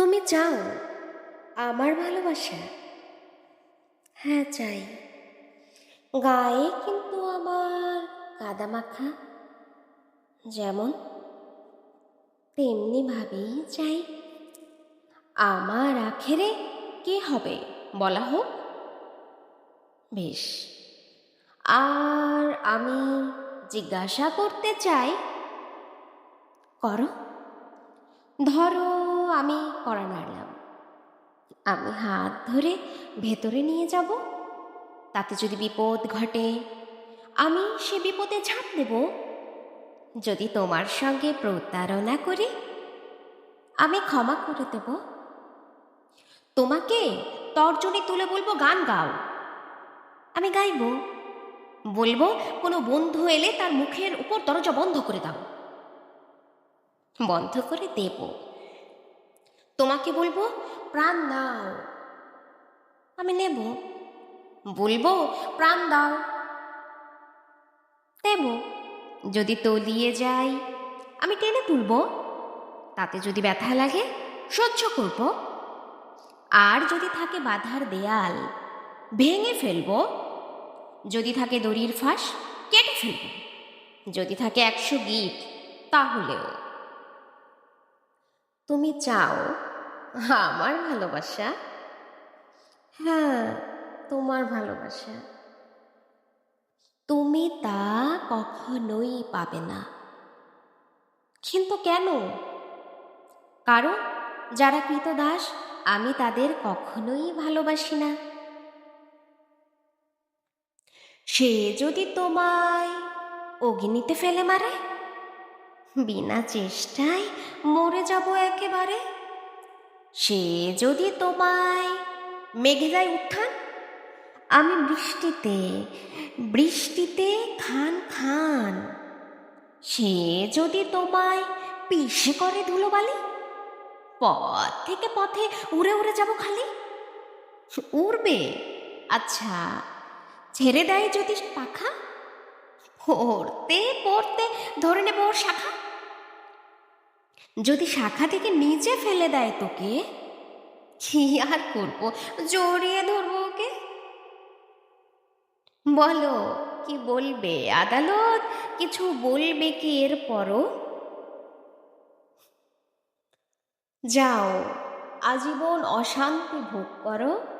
তুমি চাও আমার ভালোবাসা? হ্যাঁ চাই। গায়ে কিন্তু আমার কাদা মাখা যেমন তেমনি ভাবেই চাই। আমার আখেরে কে হবে বলা হোক? বেশ। আর আমি জিজ্ঞাসা করতে চাই, করো। ধরো আমি কড়া নাড়লাম। আমি হাত ধরে ভেতরে নিয়ে যাব। তাতে যদি বিপদ ঘটে, আমি সে বিপদে ঝাঁপ দেব। যদি তোমার সঙ্গে প্রতারণা করি, আমি ক্ষমা করে দেব। তোমাকে তর্জনী তুলে বলব, গান গাও। আমি গাইব। বলব, কোনো বন্ধু এলে তার মুখের উপর দরজা বন্ধ করে দাও। বন্ধ করে দেব। তোমাকে বলব, প্রাণ দাও। আমি নেব। বলব, প্রাণ দাও। দেব। যদি তলিয়ে যাই আমি টেনে তুলব। তাতে যদি ব্যথা লাগে, সহ্য করব। আর যদি থাকে বাধার দেয়াল, ভেঙে ফেলব। যদি থাকে দড়ির ফাঁস, কেটে ফেলব। যদি থাকে একশো গিট, তাহলেও। তুমি চাও? আমার ভালোবাসা? হ্যাঁ তোমার ভালোবাসা। তুমি তা কখনোই পাবে না। কিন্তু কেন? কারণ যারা কৃতদাস, আমি তাদের কখনোই ভালোবাসি না। সে যদি তোমায় অগ্নিতে ফেলে মারে বিনা চেষ্টায় মরে যাব একেবারে। সে যদি তোমায় মেঘে যায় উত্থান, আমি বৃষ্টিতে বৃষ্টিতে খান খান। সে যদি তোমায় পিসে করে ধুলোবালি, পথ থেকে পথে উড়ে উড়ে যাব খালি। উড়বে? আচ্ছা ছেড়ে দেয় যদি পাখা? পড়তে পড়তে ধরে নেব ওর শাখা। যদি শাখা থেকে নিচে ফেলে দেয় তোকে, কি আর করব? জড়িয়ে ধরবো ওকে? বলো, কি বলবে? আদালত? কিছু বলবে কি এরপরও? যাও, আজীবন অশান্তি ভোগ করো।